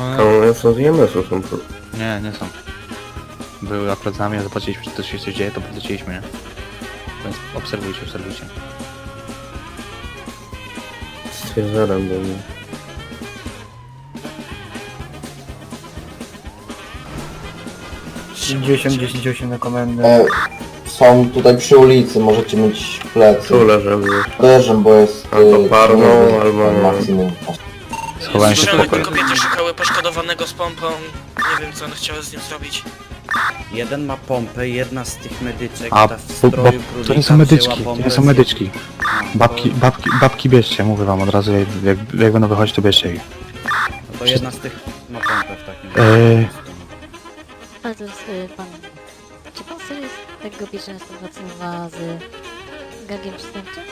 No, Tam są z IMS-u, są pro... nie, nie są. Były akurat z nami, a zobaczyliśmy, czy to się coś dzieje, to podleciliśmy, nie? Więc obserwujcie, obserwujcie. Stwierdzaram, bo nie. Dziesięć, dziesięć, osiem na komendę. E, są tutaj przy ulicy, możecie mieć plecy. Tu leżę. Leżę, bo jest... Albo e, parną, czerwony, albo- Maksimum. Schowałem się w Słyszałem, pokoju. kobiety szukały poszkodowanego z pompą. Nie wiem, co one chciały z nim zrobić. Jeden ma pompę, jedna z tych medyczek, A, ta w bo, stroju bo królika to nie są medyczki, to pompę nie są z- medyczki. A, Babki, babki, babki bierzcie, mówię wam od razu, jak, jak, jak będą wychodzić, to bierzcie ich. No to jedna z tych ma pompę w takim Eee. Ale to jest y, pan... Czy pan serio z tego bierze współpracowa z gangiem przestępczym?